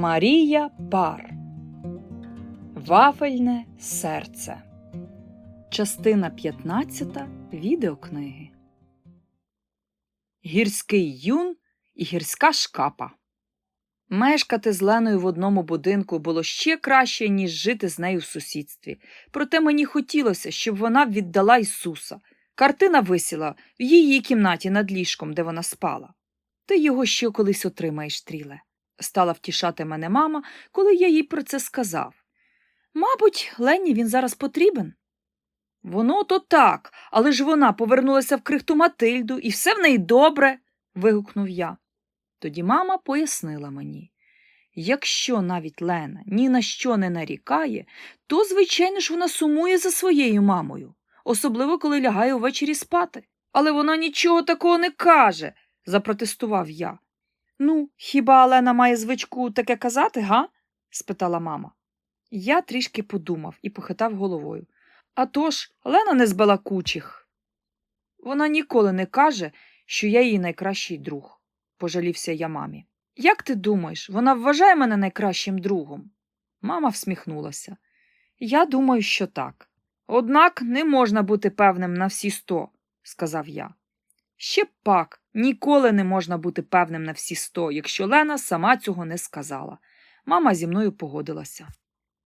Марія Пар Вафельне серце. Частина 15 відеокниги. Гірський юн і гірська шкапа. Мешкати з Леною в одному будинку було ще краще, ніж жити з нею в сусідстві. Проте мені хотілося, щоб вона віддала Ісуса. Картина висіла в її кімнаті над ліжком, де вона спала. Ти його ще колись отримаєш, тріле. Стала втішати мене мама, коли я їй про це сказав. Мабуть, Лені він зараз потрібен. Воно то так, але ж вона повернулася в крихту Матильду, і все в неї добре. вигукнув я. Тоді мама пояснила мені. Якщо навіть Лена ні на що не нарікає, то, звичайно ж, вона сумує за своєю мамою, особливо коли лягає увечері спати. Але вона нічого такого не каже, запротестував я. Ну, хіба Лена має звичку таке казати, га? спитала мама. Я трішки подумав і похитав головою. А тож, Лена не з балакучих. Вона ніколи не каже, що я її найкращий друг, пожалівся я мамі. Як ти думаєш, вона вважає мене найкращим другом? Мама всміхнулася. Я думаю, що так. Однак не можна бути певним на всі сто, сказав я. Ще пак, ніколи не можна бути певним на всі сто, якщо Лена сама цього не сказала. Мама зі мною погодилася.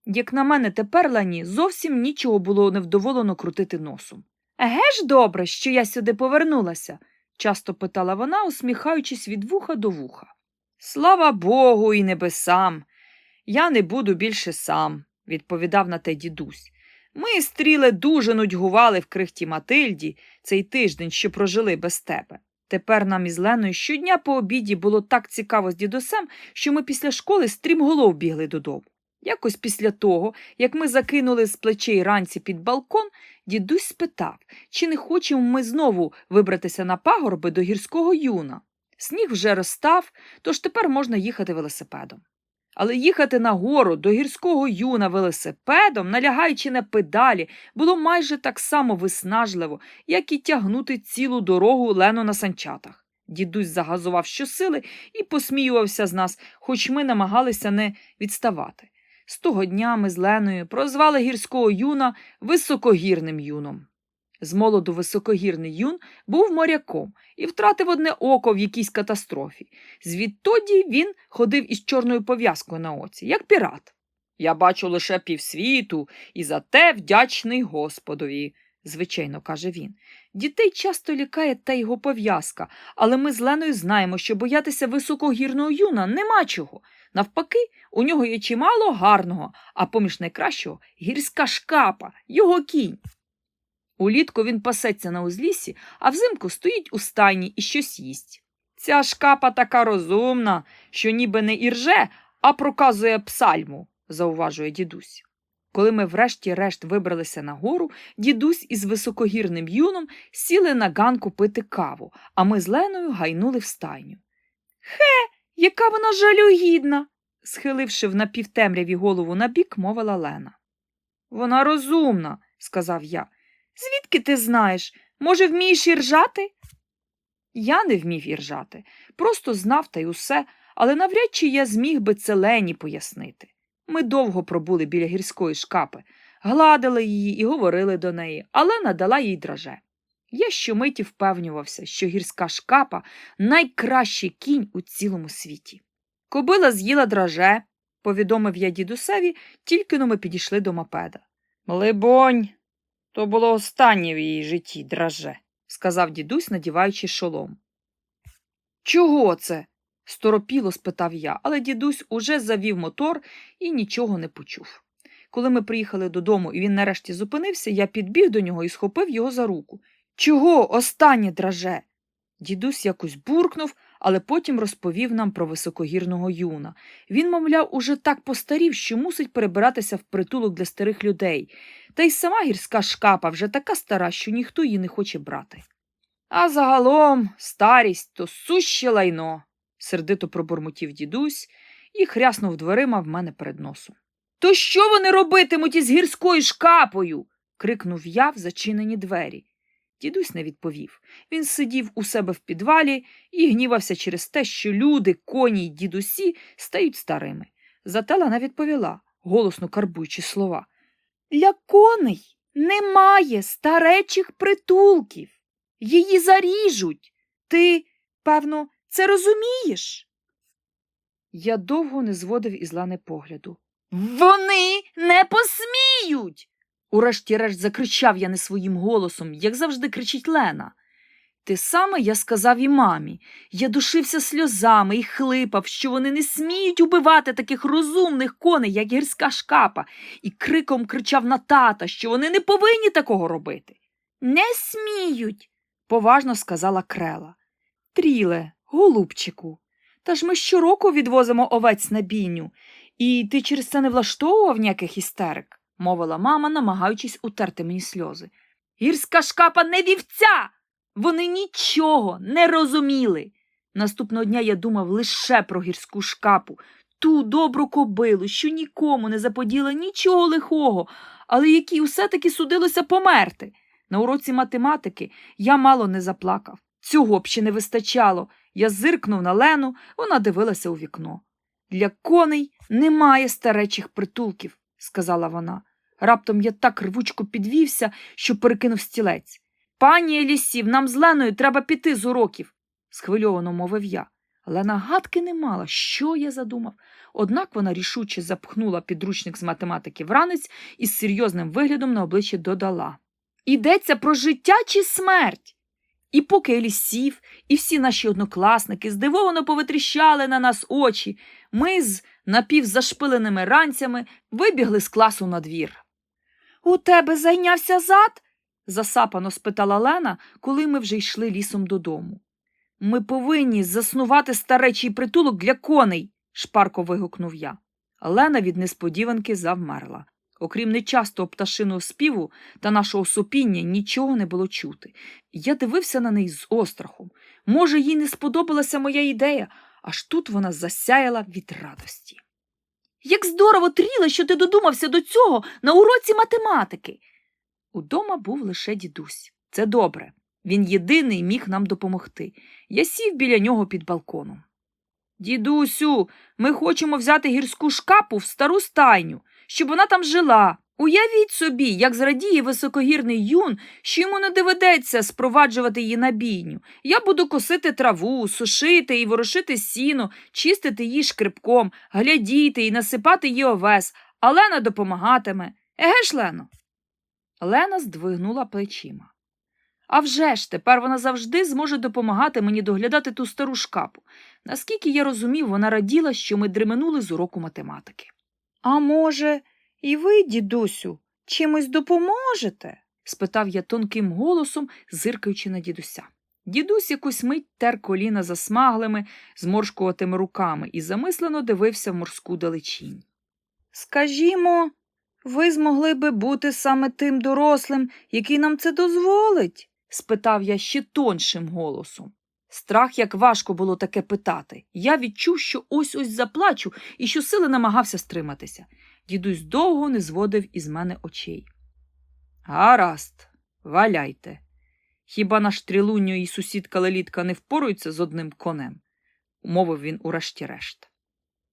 Як на мене, тепер Лені зовсім нічого було невдоволено крутити носом. Еге ж добре, що я сюди повернулася? часто питала вона, усміхаючись від вуха до вуха. Слава Богу і небесам. Я не буду більше сам, відповідав на те дідусь. Ми, стріле, дуже нудьгували в крихті Матильді цей тиждень, що прожили без тебе. Тепер нам із Леною щодня по обіді було так цікаво з дідусем, що ми після школи стрімголов бігли додому. Якось після того, як ми закинули з плечей ранці під балкон, дідусь спитав, чи не хочемо ми знову вибратися на пагорби до гірського юна. Сніг вже розстав, тож тепер можна їхати велосипедом. Але їхати на гору до гірського юна велосипедом, налягаючи на педалі, було майже так само виснажливо, як і тягнути цілу дорогу Лену на санчатах. Дідусь загазував щосили і посміювався з нас, хоч ми намагалися не відставати. З того дня ми з Леною прозвали гірського юна високогірним юном. З молоду високогірний юн був моряком і втратив одне око в якійсь катастрофі. Звідтоді він ходив із чорною пов'язкою на оці, як пірат. Я бачу лише півсвіту і за те вдячний Господові, звичайно, каже він. Дітей часто лякає та його пов'язка, але ми з Леною знаємо, що боятися високогірного юна нема чого. Навпаки, у нього є чимало гарного, а поміж найкращого гірська шкапа, його кінь. Улітку він пасеться на узліссі, а взимку стоїть у стайні і щось їсть. Ця шкапа така розумна, що ніби не ірже, а проказує псальму, зауважує дідусь. Коли ми врешті-решт вибралися на гору, дідусь із високогірним юном сіли на ганку пити каву, а ми з Леною гайнули в стайню. Хе, яка вона жалюгідна, схиливши в напівтемряві голову набік, мовила Лена. Вона розумна, сказав я. Звідки ти знаєш? Може, вмієш іржати? Я не вмів іржати, просто знав та й усе, але навряд чи я зміг би це Лені пояснити. Ми довго пробули біля гірської шкапи, гладили її і говорили до неї, але надала їй драже. Я щомиті впевнювався, що гірська шкапа найкращий кінь у цілому світі. Кобила з'їла драже, повідомив я дідусеві, тільки но ми підійшли до мопеда. Либонь, то було останнє в її житті драже, сказав дідусь, надіваючи шолом. Чого це? сторопіло спитав я, але дідусь уже завів мотор і нічого не почув. Коли ми приїхали додому і він нарешті зупинився, я підбіг до нього і схопив його за руку. Чого останнє драже? Дідусь якось буркнув, але потім розповів нам про високогірного юна. Він, мовляв, уже так постарів, що мусить перебиратися в притулок для старих людей. Та й сама гірська шкапа вже така стара, що ніхто її не хоче брати. А загалом старість то суще лайно, сердито пробурмотів дідусь і хряснув дверима в мене перед носом. То що вони робитимуть із гірською шкапою? крикнув я в зачинені двері. Дідусь не відповів. Він сидів у себе в підвалі і гнівався через те, що люди, коні й дідусі стають старими. Зате Лена відповіла, голосно карбуючи слова. Для коней немає старечих притулків. Її заріжуть. Ти, певно, це розумієш? Я довго не зводив із Лани погляду. Вони не посміють. Урешті-решт закричав я не своїм голосом, як завжди кричить Лена. Те саме я сказав і мамі. Я душився сльозами і хлипав, що вони не сміють убивати таких розумних коней, як гірська шкапа, і криком кричав на тата, що вони не повинні такого робити. Не сміють, поважно сказала крела. Тріле, голубчику, та ж ми щороку відвозимо овець на бійню, і ти через це не влаштовував ніяких істерик, мовила мама, намагаючись утерти мені сльози. Гірська шкапа не вівця. Вони нічого не розуміли. Наступного дня я думав лише про гірську шкапу, ту добру кобилу, що нікому не заподіла нічого лихого, але якій усе таки судилося померти. На уроці математики я мало не заплакав. Цього б ще не вистачало. Я зиркнув на Лену, вона дивилася у вікно. Для коней немає старечих притулків, сказала вона. Раптом я так рвучко підвівся, що перекинув стілець. Пані Елісів, нам з Леною треба піти з уроків, схвильовано мовив я. Лена гадки не мала, що я задумав. Однак вона рішуче запхнула підручник з математики в ранець і з серйозним виглядом на обличчі додала Ідеться про життя чи смерть? І поки Елісів і всі наші однокласники здивовано повитріщали на нас очі, ми з напівзашпиленими ранцями вибігли з класу на двір. У тебе зайнявся зад? засапано спитала Лена, коли ми вже йшли лісом додому. Ми повинні заснувати старечий притулок для коней, шпарко вигукнув я. Лена від несподіванки завмерла. Окрім нечастого пташиного співу та нашого сопіння, нічого не було чути. Я дивився на неї з острахом. Може, їй не сподобалася моя ідея, аж тут вона засяяла від радості. Як здорово, Тріле, що ти додумався до цього на уроці математики. Удома був лише дідусь. Це добре. Він єдиний міг нам допомогти. Я сів біля нього під балконом. Дідусю, ми хочемо взяти гірську шкапу в стару стайню, щоб вона там жила. Уявіть собі, як зрадіє високогірний юн, що йому не доведеться спроваджувати її на бійню. Я буду косити траву, сушити і ворошити сіно, чистити її шкребком, глядіти і насипати її овес, а Лена допомагатиме. Еге ж, Лено? Лена здвигнула плечима. А вже ж, тепер вона завжди зможе допомагати мені доглядати ту стару шкапу. Наскільки я розумів, вона раділа, що ми дременули з уроку математики. А може, і ви, дідусю, чимось допоможете? спитав я тонким голосом, зиркаючи на дідуся. Дідусь якусь мить тер коліна засмаглими, зморшкуватими руками і замислено дивився в морську далечінь. Скажімо, ви змогли би бути саме тим дорослим, який нам це дозволить? спитав я ще тоншим голосом. Страх, як важко було таке питати. Я відчув, що ось ось заплачу і щосили намагався стриматися. Дідусь довго не зводив із мене очей. Гаразд, валяйте. Хіба наш трілуньо і сусідка Лелітка не впоруються з одним конем? умовив він урешті-решт.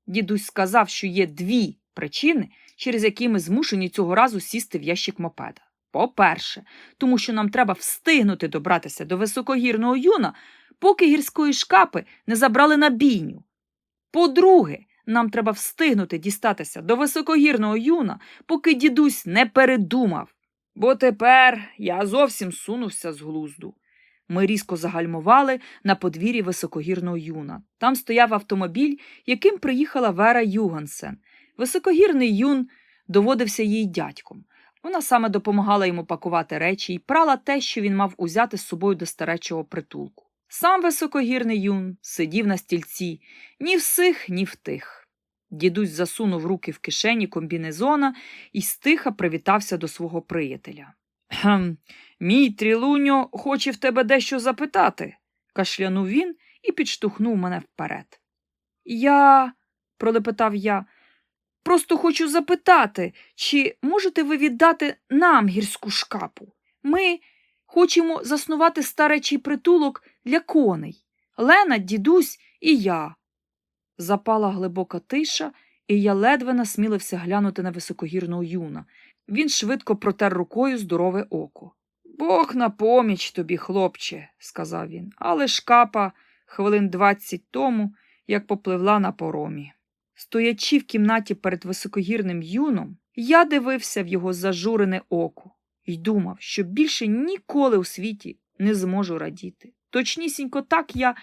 Дідусь сказав, що є дві причини, через які ми змушені цього разу сісти в ящик мопеда. По-перше, тому що нам треба встигнути добратися до високогірного юна, поки гірської шкапи не забрали на бійню. По-друге, нам треба встигнути дістатися до високогірного юна, поки дідусь не передумав. Бо тепер я зовсім сунувся з глузду. Ми різко загальмували на подвір'ї високогірного юна. Там стояв автомобіль, яким приїхала Вера Югансен. Високогірний юн доводився їй дядьком. Вона саме допомагала йому пакувати речі і прала те, що він мав узяти з собою до старечого притулку. Сам високогірний юн сидів на стільці ні в сих, ні в тих. Дідусь засунув руки в кишені комбінезона і стиха привітався до свого приятеля. «Хм, Мій трілуньо хоче в тебе дещо запитати, кашлянув він і підштовхнув мене вперед. Я, пролепетав я, просто хочу запитати, чи можете ви віддати нам гірську шкапу? Ми хочемо заснувати старечий притулок для коней. Лена, дідусь і я. Запала глибока тиша, і я ледве насмілився глянути на високогірного юна. Він швидко протер рукою здорове око. Бог на поміч тобі, хлопче, сказав він, але шкапа хвилин двадцять тому, як попливла на поромі. Стоячи в кімнаті перед високогірним юном, я дивився в його зажурене око і думав, що більше ніколи у світі не зможу радіти. Точнісінько так я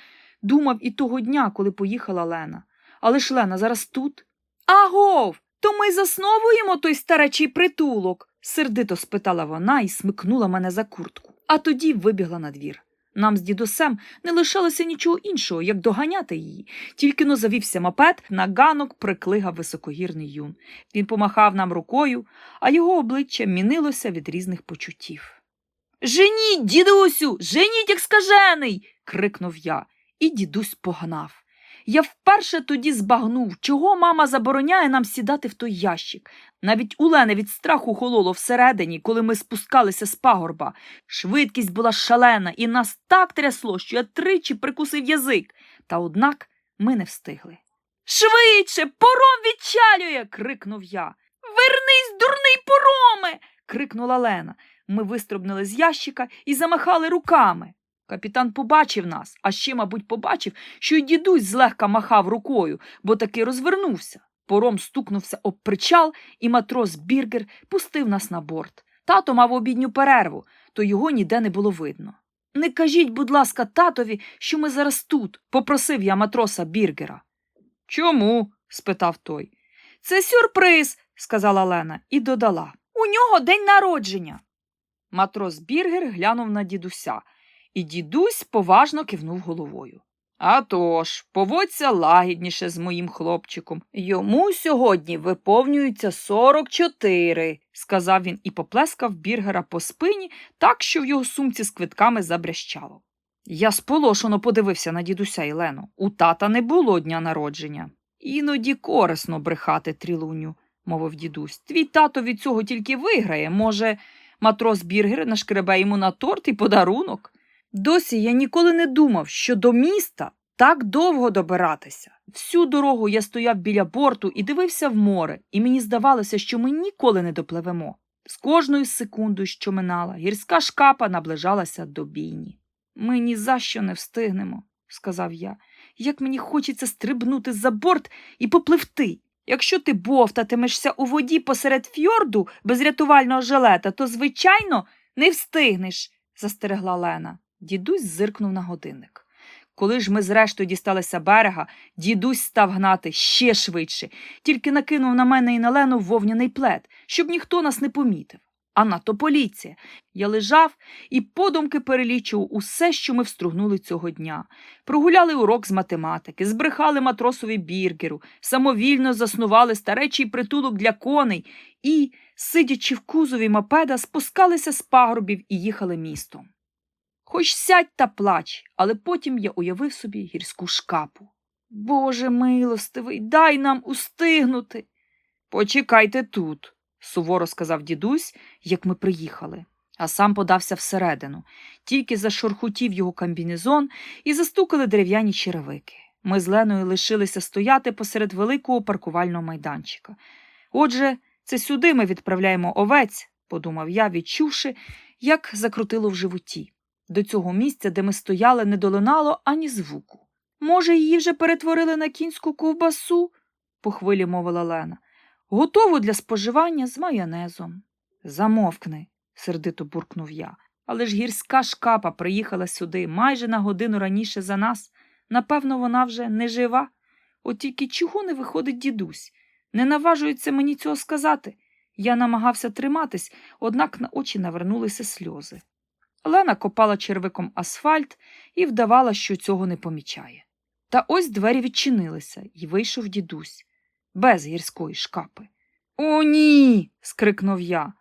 думав і того дня, коли поїхала Лена. Але ж Лена зараз тут. Агов, то ми засновуємо той старечий притулок, сердито спитала вона і смикнула мене за куртку, а тоді вибігла на двір. Нам з дідусем не лишалося нічого іншого, як доганяти її. Тільки но завівся мопед, на ганок приклигав високогірний юн. Він помахав нам рукою, а його обличчя мінилося від різних почуттів. Женіть, дідусю, женіть, як скажений. крикнув я, і дідусь погнав. Я вперше тоді збагнув, чого мама забороняє нам сідати в той ящик. Навіть у Лени від страху хололо всередині, коли ми спускалися з пагорба. Швидкість була шалена, і нас так трясло, що я тричі прикусив язик. Та однак ми не встигли. Швидше, пором відчалює. крикнув я. Вернись, дурний пороме. крикнула Лена. Ми вистрибнули з ящика і замахали руками. Капітан побачив нас, а ще, мабуть, побачив, що й дідусь злегка махав рукою, бо таки розвернувся. Пором стукнувся об причал, і матрос Біргер пустив нас на борт. Тато мав обідню перерву, то його ніде не було видно. Не кажіть, будь ласка, татові, що ми зараз тут, попросив я матроса Біргера. Чому? спитав той. Це сюрприз, сказала Лена і додала. У нього день народження. Матрос Біргер глянув на дідуся, і дідусь поважно кивнув головою. «А тож, поводься лагідніше з моїм хлопчиком. Йому сьогодні виповнюється сорок чотири, сказав він і поплескав біргера по спині так, що в його сумці з квитками забрящало. Я сполошено подивився на дідуся і. У тата не було дня народження. Іноді корисно брехати, трілуню, мовив дідусь. Твій тато від цього тільки виграє. Може, матрос Біргер нашкребе йому на торт і подарунок. Досі я ніколи не думав, що до міста так довго добиратися. Всю дорогу я стояв біля борту і дивився в море, і мені здавалося, що ми ніколи не допливемо. З кожною секундою, що минала, гірська шкапа наближалася до бійні. Ми ні за що не встигнемо, сказав я. Як мені хочеться стрибнути за борт і попливти. Якщо ти бовтатимешся у воді посеред фьорду без рятувального жилета, то, звичайно, не встигнеш, застерегла Лена. Дідусь зиркнув на годинник. Коли ж ми зрештою дісталися берега, дідусь став гнати ще швидше, тільки накинув на мене і на Лену вовняний плед, щоб ніхто нас не помітив. А надто поліція. Я лежав і подумки перелічував усе, що ми встругнули цього дня. Прогуляли урок з математики, збрехали матросові біргеру, самовільно заснували старечий притулок для коней і, сидячи в кузові мопеда, спускалися з пагорбів і їхали містом. Хоч сядь та плач, але потім я уявив собі гірську шкапу. Боже милостивий, дай нам устигнути. Почекайте тут, суворо сказав дідусь, як ми приїхали, а сам подався всередину, тільки зашурхутів його комбінезон і застукали дерев'яні черевики. Ми з Леною лишилися стояти посеред великого паркувального майданчика. Отже, це сюди ми відправляємо овець, подумав я, відчувши, як закрутило в животі. До цього місця, де ми стояли, не долинало ані звуку. Може, її вже перетворили на кінську ковбасу, по хвилі мовила Лена. Готову для споживання з майонезом. Замовкни, сердито буркнув я. Але ж гірська шкапа приїхала сюди майже на годину раніше за нас. Напевно, вона вже не жива. От тільки чого не виходить дідусь? Не наважується мені цього сказати. Я намагався триматись, однак на очі навернулися сльози. Лена копала червиком асфальт і вдавала, що цього не помічає. Та ось двері відчинилися, і вийшов дідусь, без гірської шкапи. О, ні. скрикнув я.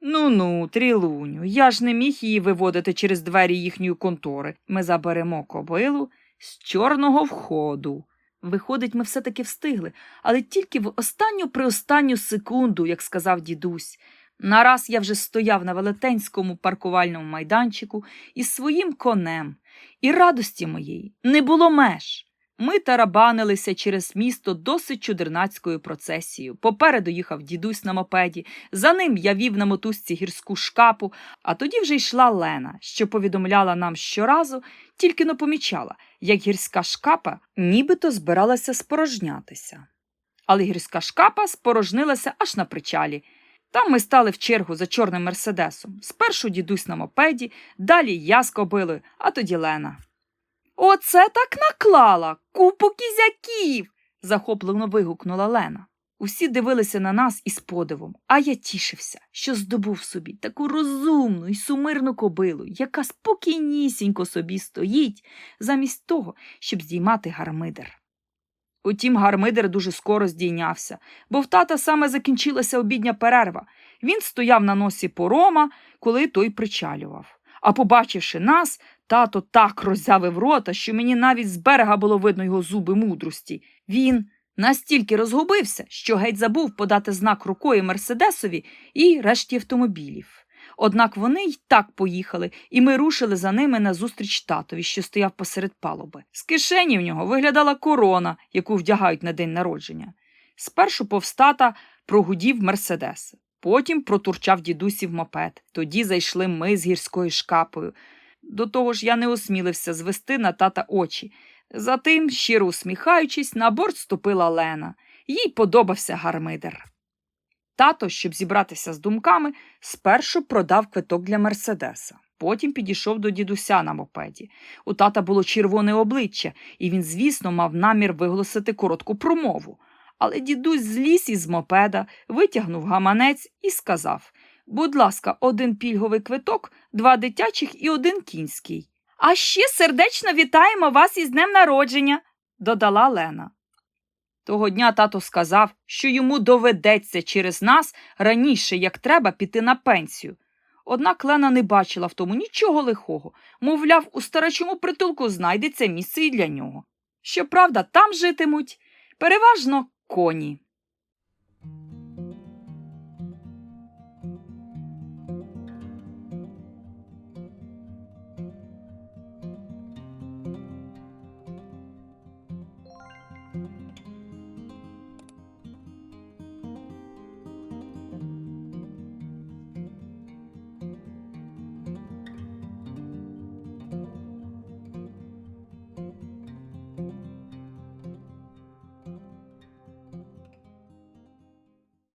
Ну ну, трілуню, я ж не міг її виводити через двері їхньої контори. Ми заберемо кобилу з чорного входу. Виходить, ми все таки встигли, але тільки в останню приостанню секунду, як сказав дідусь. Нараз я вже стояв на велетенському паркувальному майданчику із своїм конем, і радості моєї не було меж. Ми тарабанилися через місто досить чудернацькою процесією. Попереду їхав дідусь на мопеді, за ним я вів на мотузці гірську шкапу, а тоді вже йшла Лена, що повідомляла нам щоразу, тільки но помічала, як гірська шкапа нібито збиралася спорожнятися. Але гірська шкапа спорожнилася аж на причалі. Там ми стали в чергу за чорним мерседесом. Спершу дідусь на мопеді, далі я з кобилою, а тоді Лена. Оце так наклала купу кізяків. захоплено вигукнула Лена. Усі дивилися на нас із подивом, а я тішився, що здобув собі таку розумну і сумирну кобилу, яка спокійнісінько собі стоїть, замість того, щоб здіймати гармидер. Утім, гармидер дуже скоро здійнявся, бо в тата саме закінчилася обідня перерва. Він стояв на носі порома, коли той причалював. А побачивши нас, тато так роззявив рота, що мені навіть з берега було видно його зуби мудрості. Він настільки розгубився, що геть забув подати знак рукою Мерседесові і решті автомобілів. Однак вони й так поїхали, і ми рушили за ними назустріч татові, що стояв посеред палуби. З кишені в нього виглядала корона, яку вдягають на день народження. Спершу повстата прогудів Мерседес, потім протурчав дідусів мопед. Тоді зайшли ми з гірською шкапою. До того ж, я не осмілився звести на тата очі. Затим, щиро усміхаючись, на борт ступила Лена. Їй подобався гармидер. Тато, щоб зібратися з думками, спершу продав квиток для Мерседеса. Потім підійшов до дідуся на мопеді. У тата було червоне обличчя, і він, звісно, мав намір виголосити коротку промову. Але дідусь зліз із мопеда, витягнув гаманець і сказав Будь ласка, один пільговий квиток, два дитячих і один кінський. А ще сердечно вітаємо вас із днем народження, додала Лена. Того дня тато сказав, що йому доведеться через нас раніше, як треба, піти на пенсію. Однак Лена не бачила в тому нічого лихого, мовляв, у старачому притулку знайдеться місце і для нього. Щоправда, там житимуть переважно коні.